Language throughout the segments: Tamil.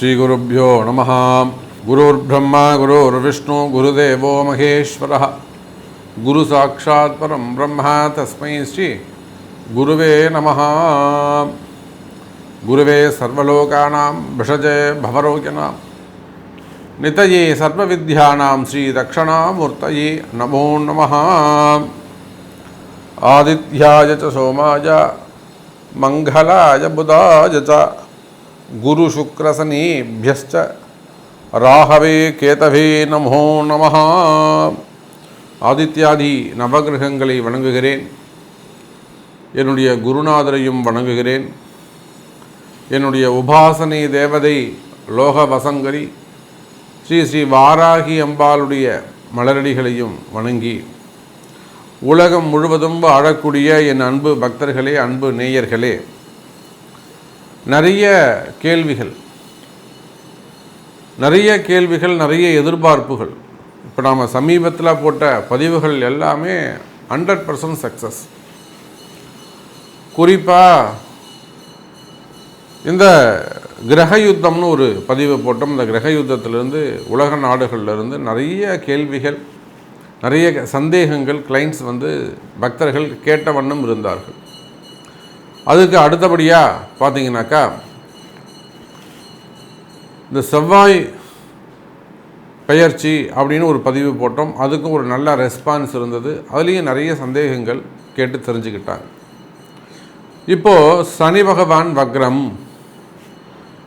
श्रीगुरुभ्यो नमः। गुरुर्ब्रह्मा, गुरुर्विष्णु, गुरुदेवो महेश्वरः। गुरुसाक्षात् परं ब्रह्म, तस्मै श्री गुरुवे नमः। गुरुवे सर्वलोकानां भिषजे भवरोगिणां। नितये सर्वविद्यानां नमो नमः। आदित्याय च सोमाय मङ्गलाय बुधाय च। गुरुशुक्रशनीभ्यश्च ராகவே கேதவே நமோ நமः ஆதித்யாதி நவகிரகங்களை வணங்குகிறேன் என்னுடைய குருநாதரையும் வணங்குகிறேன் என்னுடைய உபாசனை தேவதை லோக வசங்கரி ஸ்ரீ ஸ்ரீ வாராகி அம்பாளுடைய மலரடிகளையும் வணங்கி உலகம் முழுவதும் வாழக்கூடிய என் அன்பு பக்தர்களே அன்பு நேயர்களே நிறைய கேள்விகள். நிறைய கேள்விகள் நிறைய எதிர்பார்ப்புகள். இப்போ நாம் சமீபத்தில் போட்ட பதிவுகள் எல்லாமே ஹண்ட்ரட் பர்சன்ட் சக்ஸஸ் குறிப்பாக இந்த கிரக யுத்தம்னு ஒரு பதிவு போட்டோம். இந்த கிரக யுத்தத்திலிருந்து உலக நாடுகள்லேருந்து நிறைய கேள்விகள் நிறைய சந்தேகங்கள் கிளைண்ட்ஸ் வந்து பக்தர்கள் கேட்ட வண்ணம் இருந்தார்கள். அதுக்கு அடுத்தபடியாக பார்த்தீங்கன்னாக்கா இந்த செவ்வாய் பெயர்ச்சி அப்படின்னு ஒரு பதிவு போட்டோம். அதுக்கும் ஒரு நல்ல ரெஸ்பான்ஸ் இருந்தது. அதுலேயும் நிறைய சந்தேகங்கள் கேட்டு தெரிஞ்சுக்கிட்டாங்க. இப்போது சனி பகவான் வக்ரம்.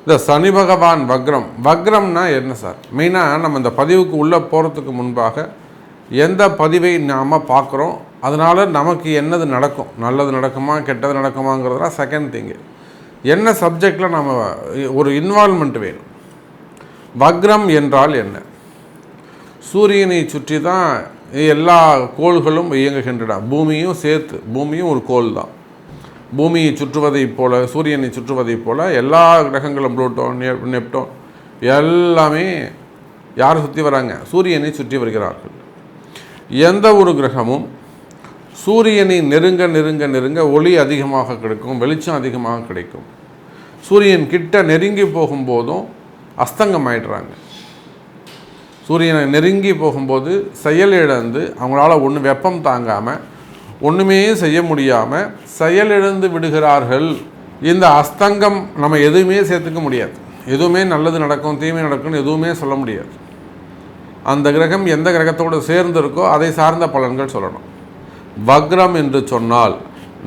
இந்த சனி பகவான் வக்ரம். வக்ரம்னா என்ன சார்? மெயினாக நம்ம இந்த பதிவுக்கு உள்ளே போகிறதுக்கு முன்பாக எந்த பதிவை நாம் பார்க்குறோம்? அதனால் நமக்கு என்னது நடக்கும்? நல்லது நடக்குமா கெட்டது நடக்குமாங்கிறதுலாம் செகண்ட் திங்கு என்ன சப்ஜெக்டில் நம்ம ஒரு இன்வால்மெண்ட் வேணும்? வக்ரம் என்றால் என்ன? சூரியனை சுற்றி தான் எல்லா கோள்களும் இயங்குகின்றன. பூமியும் சேர்த்து பூமியும் ஒரு கோள் தான். பூமியை சுற்றுவதைப் போல் சூரியனை சுற்றுவதைப் போல் எல்லா கிரகங்களும் புளூட்டோ நெப்டோன் எல்லாமே யார் சுற்றி வராங்க? சூரியனை சுற்றி வருகிறார்கள். எந்த ஒரு கிரகமும் சூரியனை நெருங்க நெருங்க நெருங்க ஒளி அதிகமாக கிடைக்கும் வெளிச்சம் அதிகமாக கிடைக்கும். சூரியன் கிட்ட நெருங்கி போகும்போதும் அஸ்தங்கம் ஆயிடுறாங்க. சூரியனை நெருங்கி போகும்போது செயலிழந்து அவங்களால ஒன்று வெப்பம் தாங்காமல் ஒன்றுமே செய்ய முடியாமல் செயலிழந்து விடுகிறார்கள். இந்த அஸ்தங்கம் நம்ம எதுவுமே சேர்த்துக்க முடியாது. எதுவுமே நல்லது நடக்கும் தீமை நடக்கும்னு எதுவுமே சொல்ல முடியாது. அந்த கிரகம் எந்த கிரகத்தோடு சேர்ந்து இருக்கோ அதை சார்ந்த பலன்கள் சொல்லணும். வக்ரம் என்று சொன்னால்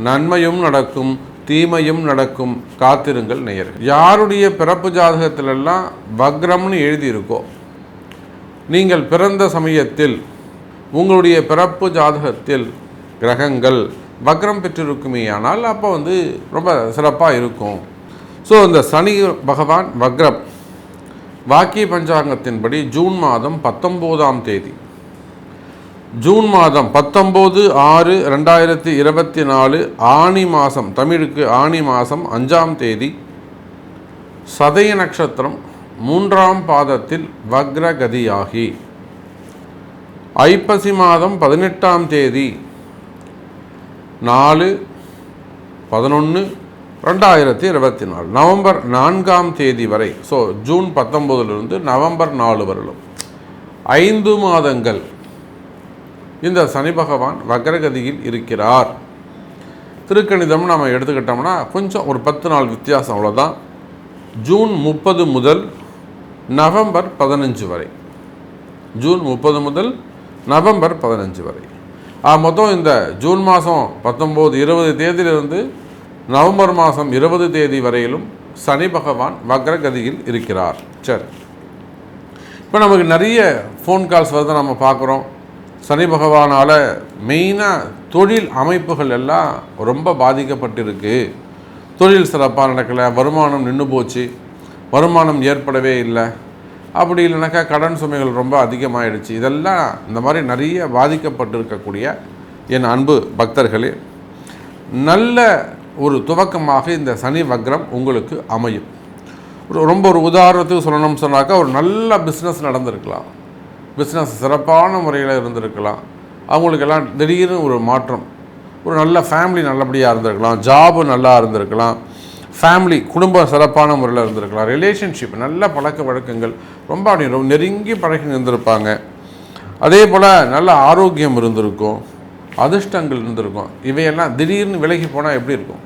நன்மையும் நடக்கும் தீமையும் நடக்கும். காத்திருங்கள் நேயர் யாருடைய பிறப்பு ஜாதகத்திலெல்லாம் வக்ரம்னு எழுதியிருக்கோ நீங்கள் பிறந்த சமயத்தில் உங்களுடைய பிறப்பு ஜாதகத்தில் கிரகங்கள் வக்ரம் பெற்றிருக்குமே ஆனால் அப்போ வந்து ரொம்ப சிறப்பாக இருக்கும். ஸோ இந்த சனி பகவான் வக்ரம். வாக்கிய பஞ்சாங்கத்தின்படி ஜூன் மாதம் பத்தொம்போதாம் தேதி. ஜூன் மாதம் பத்தொம்போது ஆறு ரெண்டாயிரத்தி இருபத்தி நாலு ஆணி மாதம் தமிழுக்கு ஆணி மாதம் அஞ்சாம் தேதி சதய நட்சத்திரம் மூன்றாம் பாதத்தில் வக்ரகதியாகி. ஐப்பசி மாதம் பதினெட்டாம் தேதி நாலு பதினொன்று ரெண்டாயிரத்தி இருபத்தி நாலு நவம்பர் நான்காம் தேதி வரை. ஸோ ஜூன் பத்தொம்போதுலேருந்து நவம்பர் நாலு வரலும் ஐந்து மாதங்கள் இந்த சனி பகவான் வக்ரகதியில் இருக்கிறார். திருக்கணிதம் நம்ம எடுத்துக்கிட்டோம்னா கொஞ்சம் ஒரு பத்து நாள் வித்தியாசம் அவ்வளோதான் ஜூன் முப்பது முதல் நவம்பர் பதினஞ்சு வரை. ஜூன் முப்பது முதல் நவம்பர் பதினஞ்சு வரை. ஆ, மொத்தம் இந்த ஜூன் மாதம் பத்தொம்போது இருபது தேதியிலிருந்து நவம்பர் மாதம் இருபது தேதி வரையிலும் சனி பகவான் வக்ரகதியில் இருக்கிறார். சரி. இப்போ நமக்கு நிறைய ஃபோன் கால்ஸ் வந்து நம்ம பார்க்குறோம். சனி பகவானால் மெயினாக தொழில் அமைப்புகள் எல்லாம் ரொம்ப பாதிக்கப்பட்டிருக்கு. தொழில் சிறப்பாக நடக்கலை வருமானம் நின்று போச்சு. வருமானம் ஏற்படவே இல்லை. அப்படி இல்லைனாக்கா கடன் சுமைகள் ரொம்ப அதிகமாகிடுச்சு இதெல்லாம் இந்த மாதிரி நிறைய பாதிக்கப்பட்டிருக்கக்கூடிய என் அன்பு பக்தர்களே நல்ல ஒரு துவக்கமாக இந்த சனி வக்ரம் உங்களுக்கு அமையும். ஒரு ரொம்ப ஒரு உதாரணத்துக்கு சொல்லணும்னு சொன்னாக்கா ஒரு நல்ல பிஸ்னஸ் நடந்திருக்கலாம். பிஸ்னஸ் சிறப்பான முறையில் இருந்திருக்கலாம். அவங்களுக்கெல்லாம் திடீர்னு ஒரு மாற்றம். ஒரு நல்ல ஃபேமிலி நல்லபடியாக இருந்திருக்கலாம். ஜாபு நல்லா இருந்திருக்கலாம். ஃபேமிலி குடும்பம் சிறப்பான முறையில் இருந்திருக்கலாம். ரிலேஷன்ஷிப் நல்ல பழக்க வழக்கங்கள். ரொம்ப அப்படி ரொம்ப நெருங்கி பழகி இருந்திருப்பாங்க. அதே போல் நல்ல ஆரோக்கியம் இருந்திருக்கும். அதிர்ஷ்டங்கள் இருந்திருக்கும். இவையெல்லாம் திடீர்னு விலகி போனால் எப்படி இருக்கும்?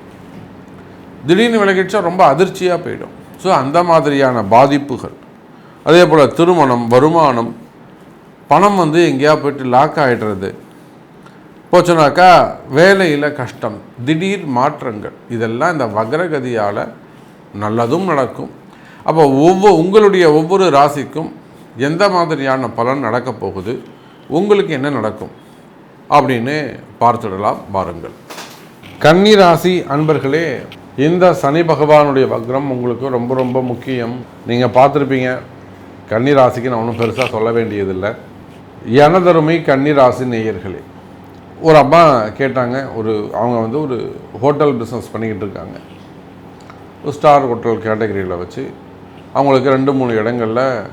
திடீர்னு விலகிடுச்சா ரொம்ப அதிர்ச்சியாக போயிடும். ஸோ அந்த மாதிரியான பாதிப்புகள். அதே போல் திருமணம் வருமானம் பணம் வந்து எங்கேயா போயிட்டு லாக் ஆகிடுறது போச்சுனாக்கா வேலையில் கஷ்டம் திடீர் மாற்றங்கள். இதெல்லாம் இந்த வக்ரகதியால் நல்லதும் நடக்கும். அப்போ ஒவ்வொரு உங்களுடைய ஒவ்வொரு ராசிக்கும் எந்த மாதிரியான பலன் நடக்கப் போகுது? உங்களுக்கு என்ன நடக்கும்? அப்படின்னு பார்த்துடலாம் பாருங்கள் கன்னி ராசி அன்பர்களே இந்த சனி பகவானுடைய வக்ரம் உங்களுக்கு ரொம்ப ரொம்ப முக்கியம். நீங்கள் பார்த்துருப்பீங்க. கன்னி ராசிக்கு நான் ஒன்றும் பெருசாக சொல்ல வேண்டியதில்லை. எனதருமை கன்னி நேயர்களே ஒரு அம்மா கேட்டாங்க ஒரு அவங்க வந்து ஒரு ஹோட்டல் பிஸ்னஸ் பண்ணிக்கிட்டு இருக்காங்க. ஒரு ஸ்டார் ஹோட்டல் கேட்டகரியில் வச்சு அவங்களுக்கு ரெண்டு மூணு இடங்களில்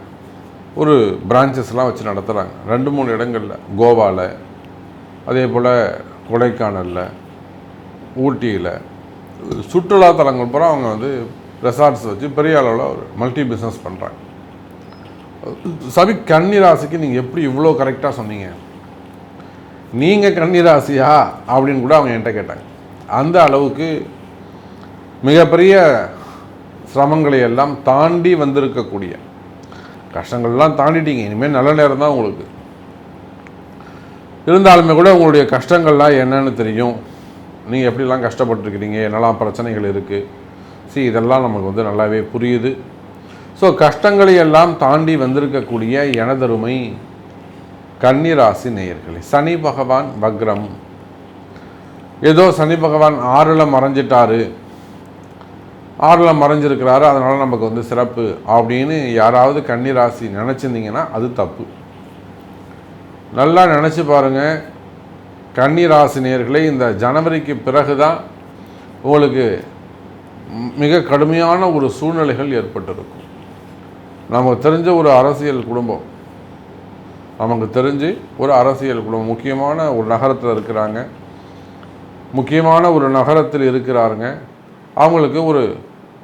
ஒரு பிரான்ச்சஸ்லாம் வச்சு நடத்துகிறாங்க ரெண்டு மூணு இடங்களில் கோவாவில் அதே போல் கொடைக்கானலில் ஊட்டியில் சுற்றுலா தலங்கள் பூரா அவங்க வந்து ரெசார்ட்ஸ் வச்சு பெரிய அளவில் ஒரு மல்டி பிஸ்னஸ் பண்ணுறாங்க சவி கன்னிராசிக்கு நீங்கள் எப்படி இவ்வளோ கரெக்டாக சொன்னீங்க? நீங்கள் கன்னிராசியா அப்படின்னு கூட அவங்க என்கிட்ட கேட்டாங்க. அந்த அளவுக்கு மிகப்பெரிய சிரமங்களை எல்லாம் தாண்டி வந்திருக்கக்கூடிய கஷ்டங்கள்லாம் தாண்டிட்டீங்க. இனிமேல் நல்ல நேரம் தான் உங்களுக்கு. இருந்தாலுமே கூட உங்களுடைய கஷ்டங்கள்லாம் என்னன்னு தெரியும். நீங்கள் எப்படிலாம் கஷ்டப்பட்டுருக்கிறீங்க? என்னெல்லாம் பிரச்சனைகள் இருக்குது சி இதெல்லாம் நமக்கு வந்து நல்லாவே புரியுது. ஸோ கஷ்டங்களை எல்லாம் தாண்டி வந்திருக்கக்கூடிய எனதருமை கன்னிராசி நேயர்களே சனி பகவான் வக்ரம். ஏதோ சனி பகவான் ஆறில் மறைஞ்சிட்டாரு. ஆறில் மறைஞ்சிருக்கிறாரு அதனால் நமக்கு வந்து சிறப்பு அப்படின்னு யாராவது கன்னிராசி நினச்சிருந்தீங்கன்னா அது தப்பு. நல்லா நினச்சி பாருங்கள் கன்னிராசினியர்களே இந்த ஜனவரிக்கு பிறகு தான் உங்களுக்கு மிக கடுமையான ஒரு சூழ்நிலைகள் ஏற்பட்டிருக்கும். நமக்கு தெரிஞ்ச ஒரு அரசியல் குடும்பம். நமக்கு தெரிஞ்சு ஒரு அரசியல் குடும்பம். முக்கியமான ஒரு நகரத்தில் இருக்கிறாங்க. முக்கியமான ஒரு நகரத்தில் இருக்கிறாருங்க. அவங்களுக்கு ஒரு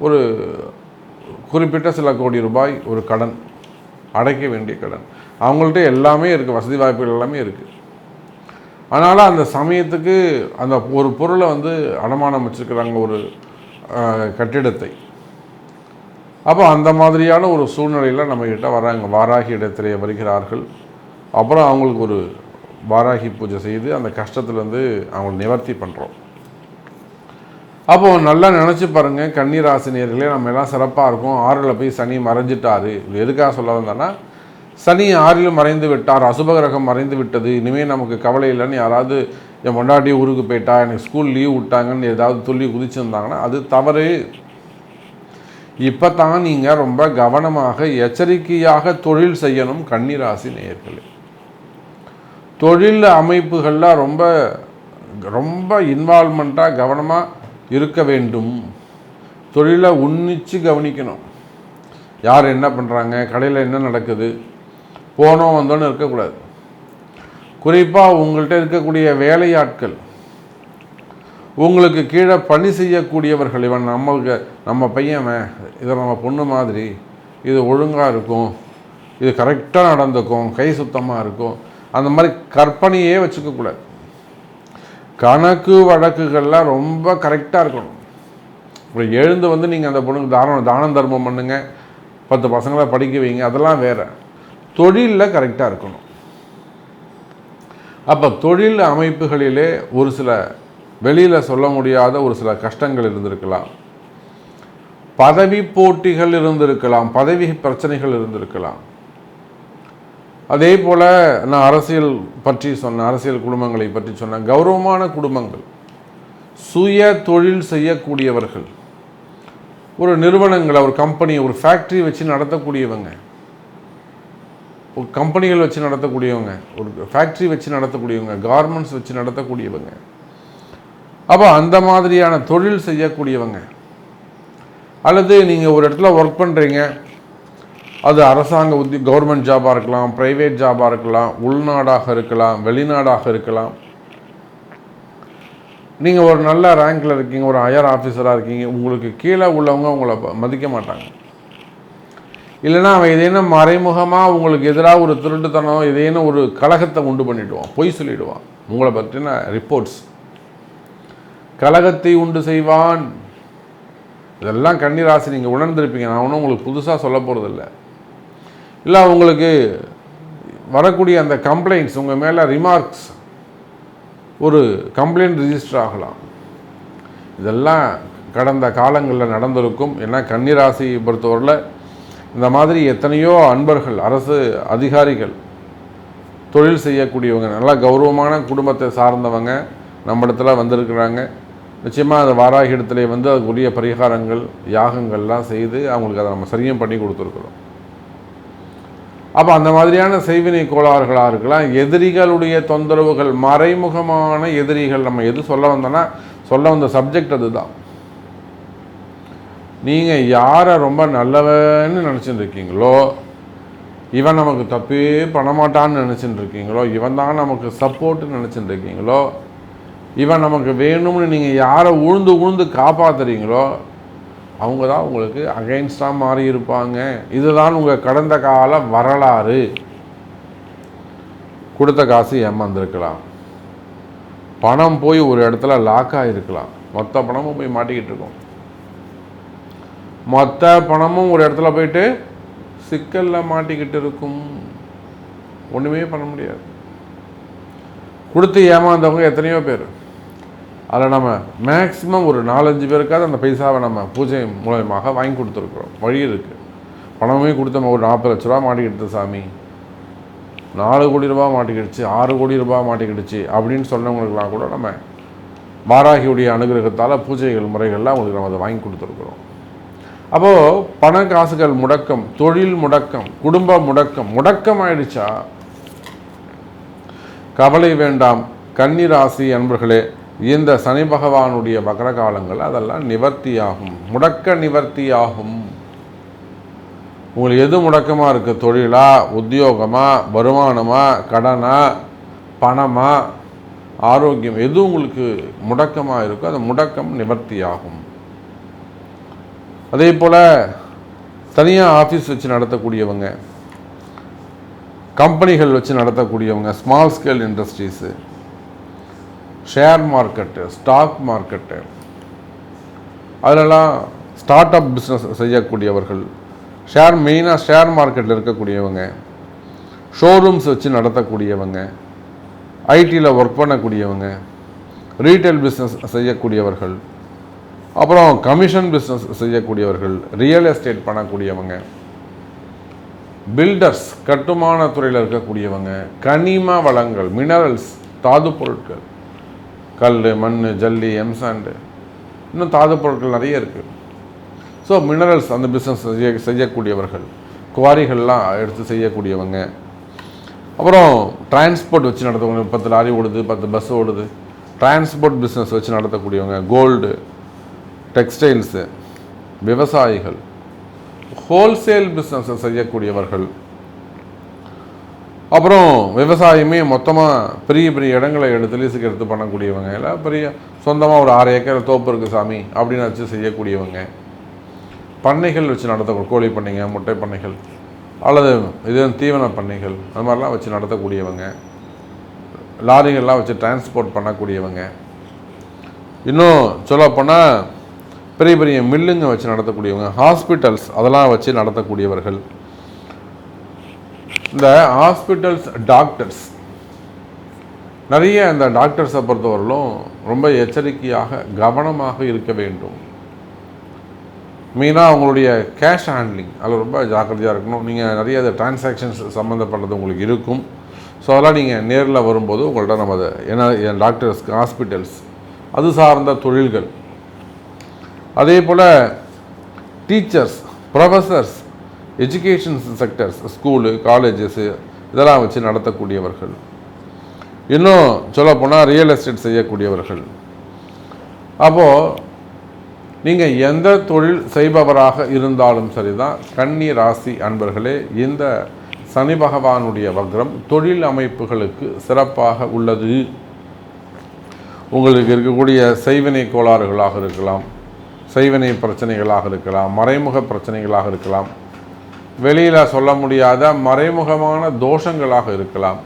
ஒரு குறிப்பிட்ட சில கோடி ரூபாய் ஒரு கடன் அடைக்க வேண்டிய கடன். அவங்கள்ட்ட எல்லாமே இருக்குது வசதி வாய்ப்புகள் எல்லாமே இருக்குது அதனால் அந்த சமயத்துக்கு அந்த ஒரு பொருளை வந்து அடமானம் வச்சுருக்கிறாங்க ஒரு கட்டிடத்தை. அப்போ அந்த மாதிரியான ஒரு சூழ்நிலையில் நம்மக்கிட்ட வராங்க வாராகி இடத்திலே வருகிறார்கள். அப்புறம் அவங்களுக்கு ஒரு வாராகி பூஜை செய்து அந்த கஷ்டத்துலேருந்து அவங்களை நிவர்த்தி பண்ணுறோம் அப்போது நல்லா நினச்சி பாருங்கள் கன்னிராசினியர்களே நம்ம எல்லாம் சிறப்பாக இருக்கும். ஆறில் போய் சனி மறைஞ்சிட்டாரு. இது எதுக்காக சொல்ல வந்தேன்னா சனி ஆறில் மறைந்து விட்டார். அசுபகிரகம் மறைந்து விட்டது. இனிமேல் நமக்கு கவலை இல்லைன்னு யாராவது என் பொண்டாட்டி ஊருக்கு போயிட்டா எனக்கு ஸ்கூல் லீவ் விட்டாங்கன்னு ஏதாவது துள்ளி குதிச்சிருந்தாங்கன்னா அது தவறு இப்போ தான் நீங்கள் ரொம்ப கவனமாக எச்சரிக்கையாக தொழில் செய்யணும் கன்னிராசி நேயர்களே. தொழில் அமைப்புகளில் ரொம்ப ரொம்ப இன்வால்மெண்ட்டாக கவனமாக இருக்க வேண்டும். தொழிலை உன்னிச்சு கவனிக்கணும். யார் என்ன பண்ணுறாங்க கடையில் என்ன நடக்குது போனோம் வந்தோன்னு இருக்கக்கூடாது. குறிப்பாக உங்கள்கிட்ட இருக்கக்கூடிய வேலையாட்கள் உங்களுக்கு கீழே பணி செய்யக்கூடியவர்கள் இவன் நம்மளுக்கு நம்ம பையன் இதை நம்ம பொண்ணு மாதிரி இது ஒழுங்காக இருக்கும் இது கரெக்டாக நடந்துக்கும் கை சுத்தமாக இருக்கும் அந்த மாதிரி கற்பனையே வச்சுக்கக்கூடாது கணக்கு வழக்குகள்லாம் ரொம்ப கரெக்டாக இருக்கணும். இப்போ எழுந்து வந்து நீங்கள் அந்த பொண்ணுக்கு தானம் தானம் தர்மம் பண்ணுங்கள் பத்து பசங்களை படிக்க வைங்க அதெல்லாம் வேறு. தொழிலில் கரெக்டாக இருக்கணும். அப்போ தொழில் அமைப்புகளிலே ஒரு சில வெளியில் சொல்ல முடியாத ஒரு சில கஷ்டங்கள் இருந்திருக்கலாம். பதவி போட்டிகள் இருந்திருக்கலாம் பதவி பிரச்சனைகள் இருந்திருக்கலாம். அதே போல் நான் அரசியல் பற்றி சொன்னேன் அரசியல் குடும்பங்களை பற்றி சொன்னேன் கௌரவமான குடும்பங்கள். சுய தொழில் செய்யக்கூடியவர்கள். ஒரு நிறுவனங்களை ஒரு கம்பெனி ஒரு ஃபேக்ட்ரி வச்சு நடத்தக்கூடியவங்க. ஒரு கம்பெனிகள் வச்சு நடத்தக்கூடியவங்க ஒரு ஃபேக்ட்ரி வச்சு நடத்தக்கூடியவங்க கார்மெண்ட்ஸ் வச்சு நடத்தக்கூடியவங்க. அப்போ அந்த மாதிரியான தொழில் செய்யக்கூடியவங்க. அல்லது நீங்கள் ஒரு இடத்துல ஒர்க் பண்ணுறீங்க அது அரசாங்க உத்தி கவர்மெண்ட் ஜாபாக இருக்கலாம் ப்ரைவேட் ஜாபாக இருக்கலாம் உள்நாடாக இருக்கலாம் வெளிநாடாக இருக்கலாம். நீங்கள் ஒரு நல்ல ரேங்கில் இருக்கீங்க ஒரு ஹையர் ஆஃபீஸராக இருக்கீங்க உங்களுக்கு கீழே உள்ளவங்க உங்களை ப- மதிக்க மாட்டாங்க. இல்லைன்னா அவன் எதேனும் மறைமுகமாக உங்களுக்கு எதிராக ஒரு திருட்டுத்தனம் ஏதேனும் ஒரு கழகத்தை உண்டு பண்ணிவிடுவான் பொய் சொல்லிவிடுவான் உங்களை பற்றின ரிப்போர்ட்ஸ் கலகத்தை உண்டு செய்வான். இதெல்லாம் கன்னிராசி நீங்கள் உணர்ந்திருப்பீங்க. நான் ஒன்றும் உங்களுக்கு புதுசாக சொல்ல போகிறதில்ல இல்லை உங்களுக்கு வரக்கூடிய அந்த கம்ப்ளைண்ட்ஸ் உங்கள் மேலே ரிமார்க்ஸ் ஒரு கம்ப்ளைண்ட் ரிஜிஸ்டர் ஆகலாம். இதெல்லாம் கடந்த காலங்களில் நடந்திருக்கும். ஏன்னா கன்னிராசி பொறுத்தவரையில் இந்த மாதிரி எத்தனையோ அன்பர்கள் அரசு அதிகாரிகள் தொழில் செய்யக்கூடியவங்க நல்லா கௌரவமான குடும்பத்தை சார்ந்தவங்க நம்ம இடத்துல வந்திருக்கிறாங்க. நிச்சயமாக அந்த வாராகி இடத்துல வந்து அதுக்குரிய பரிகாரங்கள் யாகங்கள்லாம் செய்து அவங்களுக்கு அதை நம்ம சரியும் பண்ணி கொடுத்துருக்குறோம். அப்போ அந்த மாதிரியான செய்வினை கோளாறுகளாக இருக்கலாம். எதிரிகளுடைய தொந்தரவுகள் மறைமுகமான எதிரிகள் நம்ம எது சொல்ல வந்தோன்னா சொல்ல வந்த சப்ஜெக்ட் அதுதான். நீங்கள் யாரை ரொம்ப நல்லவன்னு நினச்சிட்டு இருக்கீங்களோ இவன் நமக்கு தப்பே பண்ண மாட்டான்னு நினச்சிட்டு இருக்கீங்களோ இவன் தான் நமக்கு சப்போர்ட்டுன்னு நினச்சிட்டு இருக்கீங்களோ இவன் நமக்கு வேணும்னு நீங்கள் யாரை உழுந்து உழுந்து காப்பாத்துறீங்களோ அவங்க தான் உங்களுக்கு அகைன்ஸ்டாக மாறி இருப்பாங்க. இதுதான் உங்கள் கடந்த கால வரலாறு. கொடுத்த காசு ஏமாந்துருக்கலாம் பணம் போய் ஒரு இடத்துல லாக் ஆகிருக்கலாம் மொத்த பணமும் போய் மாட்டிக்கிட்டு இருக்கும். மொத்த பணமும் ஒரு இடத்துல போயிட்டு சிக்கலில் மாட்டிக்கிட்டு இருக்கும். ஒன்றுமே பண்ண முடியாது. கொடுத்து ஏமாந்தவங்க எத்தனையோ பேர். அதில் நம்ம மேக்ஸிமம் ஒரு நாலஞ்சு பேருக்காவது அந்த பைசாவை நம்ம பூஜை மூலயமாக வாங்கி கொடுத்துருக்குறோம். வழி இருக்குது பணமே கொடுத்தோம் ஒரு நாற்பது லட்ச ரூபா மாட்டிக்கிடுது சாமி. நாலு கோடி ரூபா மாட்டிக்கிடுச்சு ஆறு கோடி ரூபா மாட்டிக்கிடுச்சு அப்படின்னு சொன்னவங்களுக்கெல்லாம் கூட நம்ம வாராகியுடைய அனுகிரகத்தால் பூஜைகள் முறைகள்லாம் அவங்களுக்கு நம்ம அதை வாங்கி கொடுத்துருக்குறோம். அப்போது பண காசுகள் முடக்கம் தொழில் முடக்கம் குடும்ப முடக்கம் முடக்கம் ஆயிடுச்சா? கவலை வேண்டாம். கன்னிராசி அன்பர்களே இந்த சனி பகவானுடைய வக்ர காலங்கள் அதெல்லாம் நிவர்த்தியாகும். முடக்க நிவர்த்தியாகும். உங்களுக்கு எது முடக்கமாக இருக்குது தொழிலா உத்தியோகமா வருமானமா கடனா பணமா ஆரோக்கியம் எது உங்களுக்கு முடக்கமாக இருக்கோ அந்த முடக்கம் நிவர்த்தியாகும். அதே போல் தனியாக ஆஃபீஸ் வச்சு நடத்தக்கூடியவங்க கம்பெனிகள் வச்சு நடத்தக்கூடியவங்க small scale industries share market stock market அதிலலாம் ஸ்டார்ட் அப் பிஸ்னஸ் செய்யக்கூடியவர்கள் ஷேர் மெயினாக ஷேர் மார்க்கெட்டில் இருக்கக்கூடியவங்க ஷோரூம்ஸ் வச்சு நடத்தக்கூடியவங்க ஐடியில் ஒர்க் பண்ணக்கூடியவங்க ரீட்டைல் பிஸ்னஸ் செய்யக்கூடியவர்கள் அப்புறம் கமிஷன் பிஸ்னஸ் செய்யக்கூடியவர்கள் ரியல் எஸ்டேட் பண்ணக்கூடியவங்க பில்டர்ஸ் கட்டுமான துறையில் இருக்கக்கூடியவங்க கனிம வளங்கள் மினரல்ஸ் தாது பொருட்கள் கல் மண் ஜல்லி எம்சாண்டு இன்னும் தாது பொருட்கள் நிறைய இருக்குது ஸோ மினரல்ஸ் அந்த பிஸ்னஸ் செய்ய செய்யக்கூடியவர்கள் குவாரிகள்லாம் எடுத்து செய்யக்கூடியவங்க. அப்புறம் டிரான்ஸ்போர்ட் வச்சு நடத்தவங்க பத்து லாரி ஓடுது பத்து பஸ் ஓடுது. டிரான்ஸ்போர்ட் பிஸ்னஸ் வச்சு நடத்தக்கூடியவங்க கோல்டு டெக்ஸ்டைல்ஸு விவசாயிகள் ஹோல்சேல் பிஸ்னஸை செய்யக்கூடியவர்கள். அப்புறம் விவசாயமே மொத்தமாக பெரிய பெரிய இடங்களை எடுத்து லீஸுக்கு எடுத்து பண்ணக்கூடியவங்க. இல்லை பெரிய சொந்தமாக ஒரு ஆறு ஏக்கர் தோப்பு இருக்குது சாமி அப்படின்னு வச்சு செய்யக்கூடியவங்க. பண்ணைகள் வச்சு நடத்த கோழி பண்ணைங்க முட்டை பண்ணைகள் அல்லது இது தீவன பண்ணைகள் அது மாதிரிலாம் வச்சு நடத்தக்கூடியவங்க. லாரிகள்லாம் வச்சு டிரான்ஸ்போர்ட் பண்ணக்கூடியவங்க. இன்னும் சொல்லப்போனால் பெரிய பெரிய மில்லுங்க வச்சு நடத்தக்கூடியவங்க ஹாஸ்பிட்டல்ஸ் அதெல்லாம் வச்சு நடத்தக்கூடியவர்கள். இந்த ஹாஸ்பிட்டல்ஸ் டாக்டர்ஸ் நிறைய இந்த டாக்டர்ஸை பொறுத்தவரையிலும் ரொம்ப எச்சரிக்கையாக கவனமாக இருக்க வேண்டும். மெயினாக அவங்களுடைய கேஷ் ஹேண்ட்லிங் அதில் ரொம்ப ஜாக்கிரதையாக இருக்கணும். நீங்கள் நிறைய அது டிரான்சாக்ஷன்ஸ் சம்மந்தப்பட்டது உங்களுக்கு இருக்கும். ஸோ அதெல்லாம் நீங்கள் நேரில் வரும்போது உங்கள்கிட்ட நம்ம அதை என் டாக்டர்ஸ்க்கு ஹாஸ்பிட்டல்ஸ் அது சார்ந்த தொழில்கள். அதே போல் teachers professors education sectors school colleges இதெல்லாம் வச்சு நடத்தக்கூடியவர்கள். இன்னும் சொல்லப்போனால் ரியல் எஸ்டேட் செய்யக்கூடியவர்கள். அப்போது நீங்கள் எந்த தொழில் செய்பவராக இருந்தாலும் சரிதான் கன்னி ராசி அன்பர்களே இந்த சனி பகவானுடைய வக்ரம் தொழில் அமைப்புகளுக்கு சிறப்பாக உள்ளது. உங்களுக்கு இருக்கக்கூடிய செய்வினை கோளாறுகளாக இருக்கலாம் செய்வினை பிரச்சனைகளாக இருக்கலாம் மறைமுக பிரச்சனைகளாக இருக்கலாம். வெளியில் சொல்ல முடியாத மறைமுகமான தோஷங்களாக இருக்கலாம்.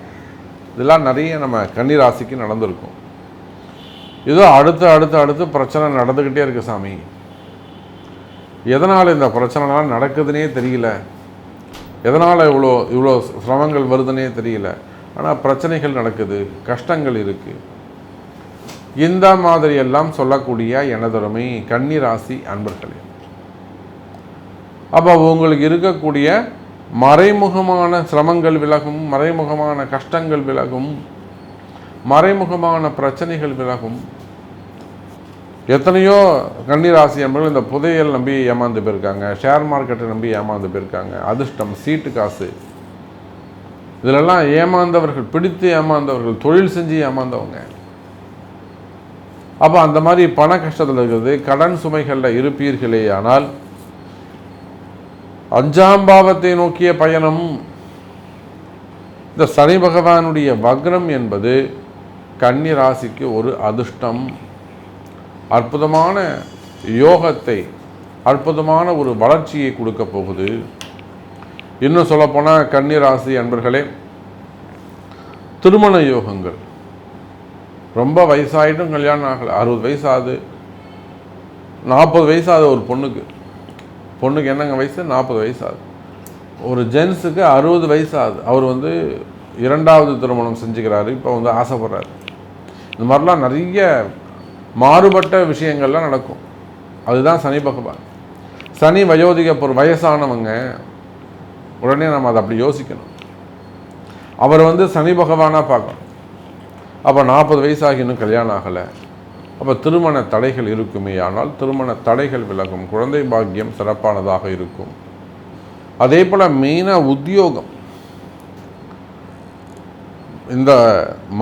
இதெல்லாம் நிறைய நம்ம கன்னிராசிக்கு நடந்திருக்கும். இதோ அடுத்து அடுத்து அடுத்து பிரச்சனை நடந்துக்கிட்டே இருக்கு சாமி. எதனால் இந்த பிரச்சனைலாம் நடக்குதுன்னே தெரியல. எதனால் இவ்வளோ இவ்வளோ சிரமங்கள் வருதுன்னே தெரியல. ஆனால் பிரச்சனைகள் நடக்குது கஷ்டங்கள் இருக்குது இந்த மாதிரியெல்லாம் சொல்லக்கூடிய எனதொருமை கன்னிராசி அன்பர்களே. அப்போ உங்களுக்கு இருக்கக்கூடிய மறைமுகமான சிரமங்கள் விலகும் மறைமுகமான கஷ்டங்கள் விலகும் மறைமுகமான பிரச்சனைகள் விலகும். எத்தனையோ கன்னிராசி என்பர்கள் இந்த புதையல் நம்பி ஏமாந்து போயிருக்காங்க ஷேர் மார்க்கெட்டை நம்பி ஏமாந்து போயிருக்காங்க அதிர்ஷ்டம் சீட்டு காசு. இதிலெல்லாம் ஏமாந்தவர்கள் பிடித்து ஏமாந்தவர்கள் தொழில் செஞ்சு ஏமாந்தவங்க. அப்போ அந்த மாதிரி பண கஷ்டத்தில் இருக்கிறது கடன் சுமைகளில் இருப்பீர்களே ஆனால் அஞ்சாம் பாவத்தை நோக்கிய பயணம். இந்த சனி பகவானுடைய வக்ரம் என்பது கன்னி ராசிக்கு ஒரு அதிர்ஷ்டம். அற்புதமான யோகத்தை அற்புதமான ஒரு வளர்ச்சியை கொடுக்க போகுது. இன்னும் சொல்லப்போனால் கன்னி ராசி அன்பர்களே திருமண யோகங்கள். ரொம்ப வயசாகிட்டும் கல்யாணம் ஆகலை. அறுபது வயசு ஆகுது. நாற்பது வயசு ஆகுது ஒரு பொண்ணுக்கு. பொண்ணுக்கு என்னங்க வயசு? நாற்பது வயசு ஆகுது ஒரு ஜென்ஸுக்கு அறுபது வயசு ஆகுது அவர் வந்து இரண்டாவது திருமணம் செஞ்சுக்கிறாரு. இப்போ வந்து ஆசைப்படுறாரு. இந்த மாதிரிலாம் நிறைய மாறுபட்ட விஷயங்கள்லாம் நடக்கும். அதுதான் சனி பகவான். சனி வயோதிக பொருள் வயசானவங்க உடனே நம்ம அதை அப்படி யோசிக்கணும். அவர் வந்து சனி பகவானாக பார்க்கணும். அப்போ நாற்பது வயசாகி இன்னும் கல்யாணம் ஆகலை. அப்போ திருமண தடைகள் இருக்குமே ஆனால் திருமண தடைகள் விலகும். குழந்தை பாக்கியம் சிறப்பானதாக இருக்கும். அதே போல் மெயினாக உத்தியோகம். இந்த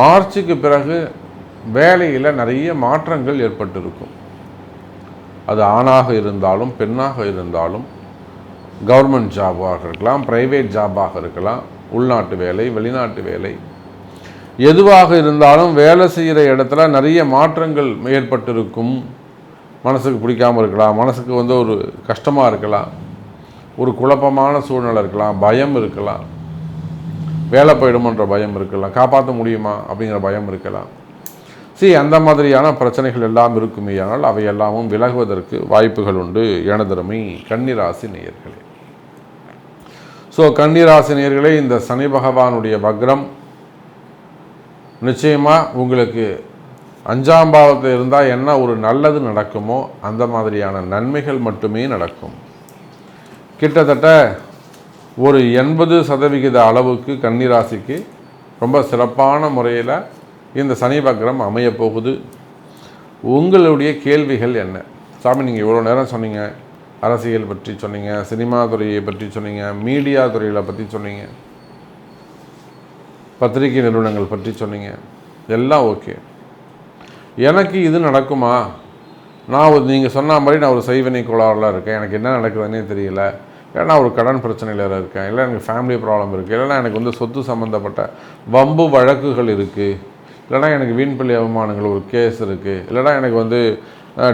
மார்ச்சுக்கு பிறகு வேலையில் நிறைய மாற்றங்கள் ஏற்பட்டிருக்கும். அது ஆணாக இருந்தாலும் பெண்ணாக இருந்தாலும் கவர்மெண்ட் ஜாபாக இருக்கலாம் ப்ரைவேட் ஜாபாக இருக்கலாம் உள்நாட்டு வேலை வெளிநாட்டு வேலை எதுவாக இருந்தாலும் வேலை செய்கிற இடத்துல நிறைய மாற்றங்கள் ஏற்பட்டிருக்கும். மனசுக்கு பிடிக்காமல் இருக்கலாம் மனசுக்கு வந்து ஒரு கஷ்டமாக இருக்கலாம் ஒரு குழப்பமான சூழ்நிலை இருக்கலாம் பயம் இருக்கலாம். வேலை போயிடுமன்ற பயம் இருக்கலாம் காப்பாற்ற முடியுமா அப்படிங்கிற பயம் இருக்கலாம். சி அந்த மாதிரியான பிரச்சனைகள் எல்லாம் இருக்குமே ஆனால் அவை எல்லாமும் விலகுவதற்கு வாய்ப்புகள் உண்டு. எனதருமை கன்னிராசி நேயர்களே. ஸோ கன்னிராசி நேயர்களே இந்த சனி பகவானுடைய வக்ரம் நிச்சயமாக உங்களுக்கு அஞ்சாம் பாவத்தில் இருந்தால் என்ன ஒரு நல்லது நடக்குமோ அந்த மாதிரியான நன்மைகள் மட்டுமே நடக்கும். கிட்டத்தட்ட ஒரு எண்பது சதவிகித அளவுக்கு கன்னிராசிக்கு ரொம்ப சிறப்பான முறையில் இந்த சனி வக்ரம் அமையப்போகுது உங்களுடைய கேள்விகள் என்ன? சாமி நீங்கள் இவ்வளோ நேரம் சொன்னீங்க. அரசியல் பற்றி சொன்னீங்க சினிமா துறையை பற்றி சொன்னீங்க மீடியா துறைகளை பற்றி சொன்னீங்க. பத்திரிகை நிறுவனங்கள் பற்றி சொன்னீங்க. எல்லாம் ஓகே. எனக்கு இது நடக்குமா? நான் ஒரு நீங்கள் சொன்ன மாதிரி நான் ஒரு செய்வினை கோளாறுல இருக்கேன். எனக்கு என்ன நடக்குதுன்னே தெரியல. இல்லைனா ஒரு கடன் பிரச்சனையில் இருக்கேன். இல்லை எனக்கு ஃபேமிலி ப்ராப்ளம் இருக்குது இல்லைனா எனக்கு வந்து சொத்து சம்மந்தப்பட்ட வம்பு வழக்குகள் இருக்குது இல்லைனா எனக்கு வீண்பள்ளி அவமானங்கள் ஒரு கேஸ் இருக்குது இல்லைனா எனக்கு வந்து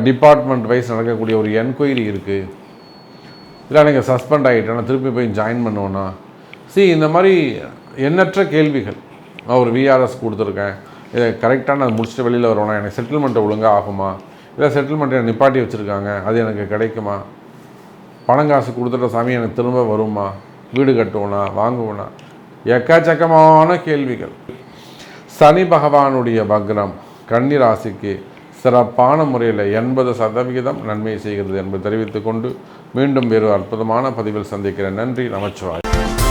டிபார்ட்மெண்ட் வைஸ் நடக்கக்கூடிய ஒரு என்கொயரி இருக்குது இல்லை எனக்கு சஸ்பெண்ட் ஆகிட்டேன் திருப்பி போய் ஜாயின் பண்ணுவோன்னா சி இந்த மாதிரி எண்ணற்ற கேள்விகள். நான் ஒரு விஆர்எஸ் கொடுத்துருக்கேன். இதை கரெக்டாக நான் முடிச்சுட்டு வெளியில் வருவேனா? எனக்கு செட்டில்மெண்ட்டை ஒழுங்காக ஆகுமா? இல்லை செட்டில்மெண்ட்டை நிப்பாட்டி வச்சுருக்காங்க. அது எனக்கு கிடைக்குமா? பணம் காசு கொடுத்துட்ட சாமி எனக்கு திரும்ப வருமா? வீடு கட்டுவோனா? வாங்குவோனா? எக்கச்சக்கமான கேள்விகள். சனி பகவானுடைய பக்ரம் கன்னி ராசிக்கு சிறப்பான முறையில் எண்பது சதவிகிதம் நன்மை செய்கிறது என்பதை தெரிவித்துக்கொண்டு மீண்டும் வேறு அற்புதமான பதிவில் சந்திக்கிறேன். நன்றி நமச்சிவாய்